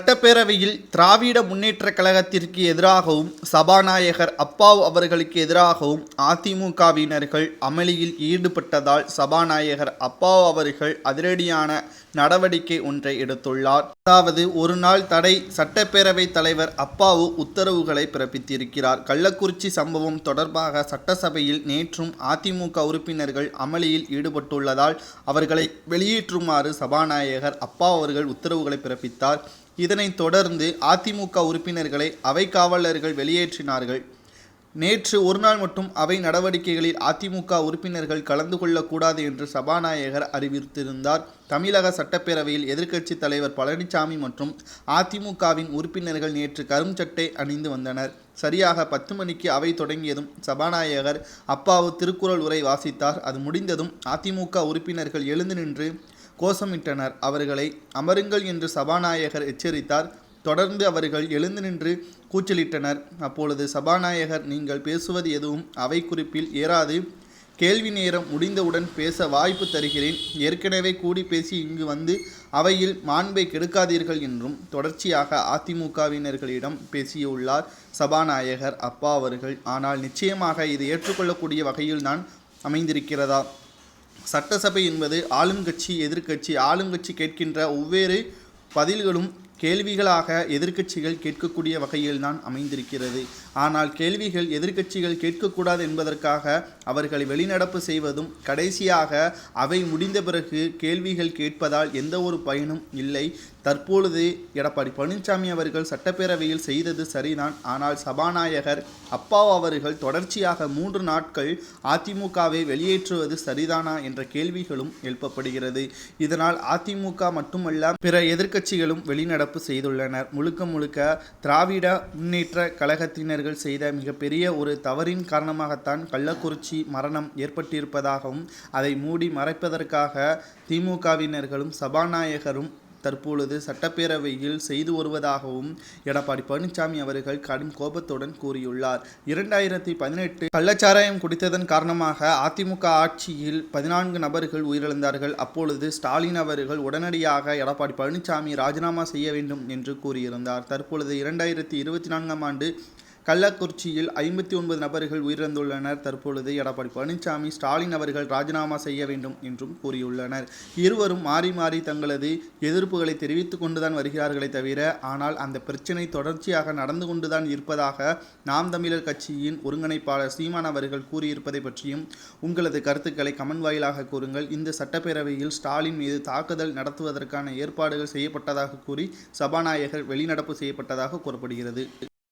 சட்டப்பேரவையில் திராவிட முன்னேற்றக் கழகத்திற்கு எதிராகவும் சபாநாயகர் அப்பாவு அவர்களுக்கு எதிராகவும் அதிமுகவினர்கள் அமளியில் ஈடுபட்டதால் சபாநாயகர் அப்பாவு அவர்கள் அதிரடியான நடவடிக்கை ஒன்றை எடுத்துள்ளார். அதாவது ஒரு நாள் தடை சட்டப்பேரவை தலைவர் அப்பாவு உத்தரவுகளை பிறப்பித்திருக்கிறார். கள்ளக்குறிச்சி சம்பவம் தொடர்பாக சட்டசபையில் நேற்றும் அதிமுக உறுப்பினர்கள் அமளியில் ஈடுபட்டுள்ளதால் அவர்களை வெளியேற்றுமாறு சபாநாயகர் அப்பா அவர்கள் உத்தரவுகளை பிறப்பித்தார். இதனைத் தொடர்ந்து அதிமுக உறுப்பினர்களை அவை காவலர்கள் வெளியேற்றினார்கள். நேற்று ஒருநாள் மட்டும் அவை நடவடிக்கைகளில் அதிமுக உறுப்பினர்கள் கலந்து கொள்ளக்கூடாது என்று சபாநாயகர் அறிவித்திருந்தார். தமிழக சட்டப்பேரவையில் எதிர்க்கட்சித் தலைவர் பழனிசாமி மற்றும் அதிமுகவின் உறுப்பினர்கள் நேற்று கரும் சட்டை அணிந்து வந்தனர். சரியாக பத்து மணிக்கு அவை தொடங்கியதும் சபாநாயகர் அப்பாவு திருக்குறள் உரை வாசித்தார். அது முடிந்ததும் அதிமுக உறுப்பினர்கள் எழுந்து நின்று கோஷமிட்டனர். அவர்களை அமருங்கள் என்று சபாநாயகர் எச்சரித்தார். தொடர்ந்து அவர்கள் எழுந்து நின்று கூச்சலிட்டனர். அப்பொழுது சபாநாயகர் நீங்கள் பேசுவது எதுவும் அவை குறிப்பில் ஏறாது. கேள்வி நேரம் முடிந்தவுடன் பேச வாய்ப்பு தருகிறேன். ஏற்கனவே கூடி பேசி இங்கு வந்து அவையில் மாண்பை கெடுக்காதீர்கள் என்றும் தொடர்ச்சியாக அதிமுகவினர்களிடம் பேசியுள்ளார் சபாநாயகர். அப்பா அவர்கள் ஆனால் நிச்சயமாக இது ஏற்றுக்கொள்ளக்கூடிய வகையில் தான் அமைந்திருக்கிறதா? சட்டசபை என்பது ஆளுங்கட்சி எதிர்க்கட்சி ஆளுங்கட்சி கேட்கின்ற ஒவ்வேறு பதில்களும் கேள்விகளாக எதிர்க்கட்சிகள் கேட்கக்கூடிய வகையில்தான் அமைந்திருக்கிறது. ஆனால் கேள்விகள் எதிர்க்கட்சிகள் கேட்கக்கூடாது என்பதற்காக அவர்களை வெளிநடப்பு செய்வதும் கடைசியாக அவை முடிந்த பிறகு கேள்விகள் கேட்பதால் எந்த ஒரு பயனும் இல்லை. தற்பொழுது எடப்பாடி பழனிசாமி அவர்கள் சட்டப்பேரவையில் செய்தது சரிதான். ஆனால் சபாநாயகர் அப்பா அவர்கள் தொடர்ச்சியாக மூன்று நாட்கள் அதிமுகவை வெளியேற்றுவது சரிதானா என்ற கேள்விகளும் எழுப்பப்படுகிறது. இதனால் அதிமுக மட்டுமல்ல பிற எதிர்க்கட்சிகளும் வெளிநடப்பு செய்துள்ளனர். முழுக்க முழுக்க திராவிட முன்னேற்ற கழகத்தினர்கள் செய்த மிகப்பெரிய ஒரு தவறின் காரணமாகத்தான் கள்ளக்குறிச்சி மரணம் ஏற்பட்டிருப்பதாகவும் அதை மூடி மறைப்பதற்காக திமுகவினர்களும் சபாநாயகரும் தற்பொழுது சட்டப்பேரவையில் செய்து வருவதாகவும் எடப்பாடி பழனிசாமி அவர்கள் கடும் கோபத்துடன் கூறியுள்ளார். இரண்டாயிரத்தி பதினெட்டு கள்ளச்சாராயம் குடித்ததன் காரணமாக அதிமுக ஆட்சியில் பதினான்கு நபர்கள் உயிரிழந்தார்கள். அப்பொழுது ஸ்டாலின் அவர்கள் உடனடியாக எடப்பாடி பழனிசாமி ராஜினாமா செய்ய வேண்டும் என்று கூறியிருந்தார். தற்பொழுது இரண்டாயிரத்தி இருபத்தி நான்காம் ஆண்டு கள்ளக்குறிச்சியில் ஐம்பத்தி ஒன்பது நபர்கள் உயிரிழந்துள்ளனர். தற்பொழுது எடப்பாடி பழனிசாமி ஸ்டாலின் அவர்கள் ராஜினாமா செய்ய வேண்டும் என்றும் கூறியுள்ளனர். இருவரும் மாறி மாறி தங்களது எதிர்ப்புகளை தெரிவித்துக் கொண்டுதான் வருகிறார்களே தவிர ஆனால் அந்த பிரச்சினை தொடர்ச்சியாக நடந்து கொண்டுதான் இருப்பதாக நாம் தமிழர் கட்சியின் ஒருங்கிணைப்பாளர் சீமான் அவர்கள் கூறியிருப்பதை பற்றியும் உங்களது கருத்துக்களை கமன் வாயிலாக கூறுங்கள். இந்த சட்டப்பேரவையில் ஸ்டாலின் மீது தாக்குதல் நடத்துவதற்கான ஏற்பாடுகள் செய்யப்பட்டதாக கூறி சபாநாயகர் வெளிநடப்பு செய்யப்பட்டதாக கூறப்படுகிறது.